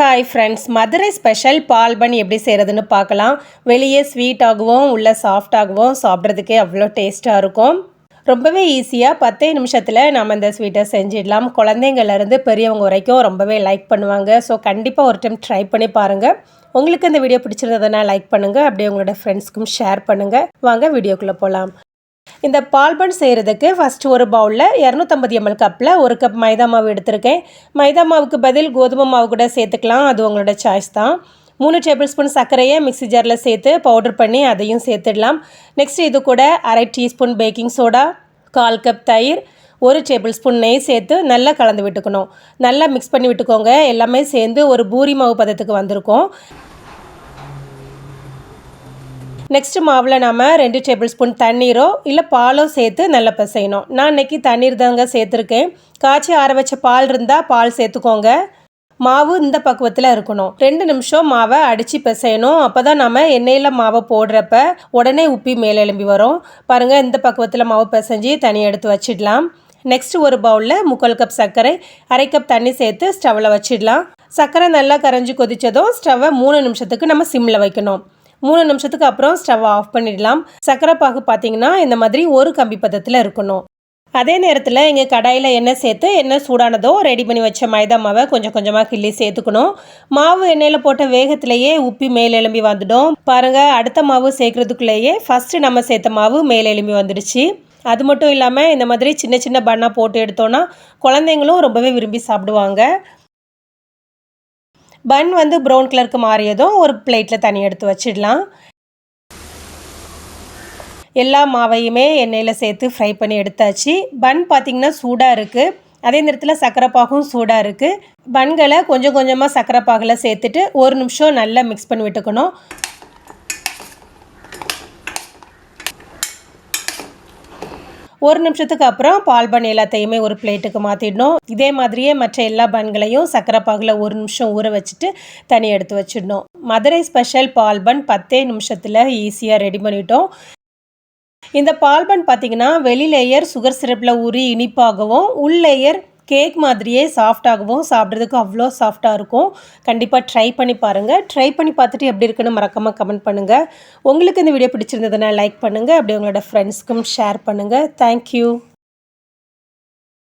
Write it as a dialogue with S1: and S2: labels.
S1: Hi friends Madurai special பால்பன் எப்படி செய்கிறதுன்னு பார்க்கலாம். வெளியே ஸ்வீட்டாகவும் உள்ள சாஃப்டாகவும் சாப்பிட்றதுக்கே அவ்வளோ டேஸ்ட்டாக இருக்கும். ரொம்பவே ஈஸியாக பத்தே நிமிஷத்தில் நம்ம இந்த ஸ்வீட்டை செஞ்சிடலாம். குழந்தைங்கள்லேருந்து பெரியவங்க வரைக்கும் ரொம்பவே லைக் பண்ணுவாங்க. ஸோ கண்டிப்பாக ஒரு டைம் ட்ரை பண்ணி பாருங்கள் உங்களுக்கு இந்த வீடியோ பிடிச்சிருந்ததுன்னா லைக் பண்ணுங்கள் அப்படியே உங்களோட ஃப்ரெண்ட்ஸ்க்கும் ஷேர் பண்ணுங்கள் வாங்க வீடியோக்குள்ளே போகலாம் இந்த பால் பன் செய்கிறதுக்கு ஃபஸ்ட்டு ஒரு பவுலில் இரநூத்தம்பது எம்எல் கப்பில் ஒரு கப் மைதா மாவு எடுத்திருக்கேன். மைதா மாவுக்கு பதில் கோதுமை மாவு கூட சேர்த்துக்கலாம். அது உங்களோட சாய்ஸ் தான். மூணு டேபிள் ஸ்பூன் சர்க்கரையை மிக்ஸி ஜாரில் சேர்த்து பவுடர் பண்ணி அதையும் சேர்த்துடலாம். நெக்ஸ்ட் இது கூட அரை டீஸ்பூன் பேக்கிங் சோடா கால் கப் தயிர் ஒரு டேபிள் ஸ்பூன் நெய் சேர்த்து நல்லா கலந்து விட்டுக்கணும். நல்லா மிக்ஸ் பண்ணி விட்டுக்கோங்க. எல்லாமே சேர்ந்து ஒரு பூரி மாவு பதத்துக்கு வந்திருக்கும். நெக்ஸ்ட்டு மாவில் நம்ம ரெண்டு டேபிள் ஸ்பூன் தண்ணீரோ இல்லை பாலோ சேர்த்து நல்லா பிசையணும். நான் இன்றைக்கி தண்ணீர் தாங்க சேர்த்துருக்கேன். காய்ச்சி ஆற வச்ச பால் இருந்தால் பால் சேர்த்துக்கோங்க. மாவு இந்த பக்குவத்தில் இருக்கணும். ரெண்டு நிமிஷம் மாவை அடித்து பிசையணும். அப்போ தான் நம்ம எண்ணெயில் மாவை போடுறப்ப உடனே உப்பி மேலே எலும்பி வரும். பாருங்கள் இந்த பக்குவத்தில் மாவு பிசைஞ்சு தனியாக எடுத்து வச்சிடலாம். நெக்ஸ்ட் ஒரு பவுலில் முக்கால் கப் சர்க்கரை அரை கப் தண்ணி சேர்த்து ஸ்டவ்வில் வச்சிடலாம். சர்க்கரை நல்லா கரைஞ்சி கொதித்ததும் ஸ்டவ்வை மூணு நிமிஷத்துக்கு நம்ம சிம்மில் வைக்கணும். மூணு நிமிஷத்துக்கு அப்புறம் ஸ்டவ் ஆஃப் பண்ணிடலாம். சக்கரை பாகு பார்த்தீங்கன்னா இந்த மாதிரி ஒரு கம்பி பதத்தில் இருக்கணும். அதே நேரத்தில் எங்கள் கடாயில் எண்ணெய் சேர்த்து எண்ணெய் சூடானதோ ரெடி பண்ணி வச்ச மைதா மாவை கொஞ்சம் கொஞ்சமாக கிள்ளி சேர்த்துக்கணும். மாவு எண்ணெயில் போட்ட வேகத்திலேயே உப்பி மேல் எலும்பி வந்துடும். பாருங்கள் அடுத்த மாவு சேர்க்குறதுக்குள்ளேயே ஃபஸ்ட்டு நம்ம சேர்த்த மாவு மேலெலும்பி வந்துடுச்சு. அது மட்டும் இல்லாமல் இந்த மாதிரி சின்ன சின்ன பண்ணாக போட்டு எடுத்தோன்னா குழந்தைங்களும் ரொம்பவே விரும்பி சாப்பிடுவாங்க. பன் வந்து ப்ரௌன் கலருக்கு மாறியதும் ஒரு பிளேட்டில் தனி எடுத்து வச்சிடலாம். எல்லா மாவையுமே எண்ணெயில் சேர்த்து ஃப்ரை பண்ணி எடுத்தாச்சு. பன் பார்த்திங்கன்னா சூடாக இருக்குது அதே நேரத்தில் சக்கரைப்பாகும் சூடாக இருக்குது பன்களை கொஞ்சம் கொஞ்சமாக சக்கரைப்பாகில் சேர்த்துட்டு ஒரு நிமிஷம் நல்லா மிக்ஸ் பண்ணி விட்டுக்கணும். ஒரு நிமிஷத்துக்கு அப்புறம் பால் பன் எல்லாத்தையுமே ஒரு பிளேட்டுக்கு மாற்றிடணும் இதே மாதிரியே மற்ற எல்லா பன்களையும் சக்கரை பாகில் ஒரு நிமிஷம் ஊற வச்சுட்டு தனி எடுத்து வச்சிடணும். மதுரை ஸ்பெஷல் பால் பன் பத்தே நிமிஷத்தில் ஈஸியாக ரெடி பண்ணிட்டோம். இந்த பால் பன் பார்த்திங்கன்னா வெளி லேயர் சுகர் சிரப்பில் ஊறி இனிப்பாகவும் உள் லேயர் கேக் மாதிரியே சாஃப்டாகவும் சாப்பிட்றதுக்கு அவ்வளோ சாஃப்டாக இருக்கும். கண்டிப்பாக ட்ரை பண்ணி பாருங்கள் ட்ரை பண்ணி பார்த்துட்டு எப்படி இருக்குன்னு மறக்காமல் கமெண்ட் பண்ணுங்கள் உங்களுக்கு இந்த வீடியோ பிடிச்சிருந்ததுன்னா லைக் பண்ணுங்கள் அப்படி உங்களோட ஃப்ரெண்ட்ஸ்க்கும் ஷேர் பண்ணுங்கள் தேங்க்யூ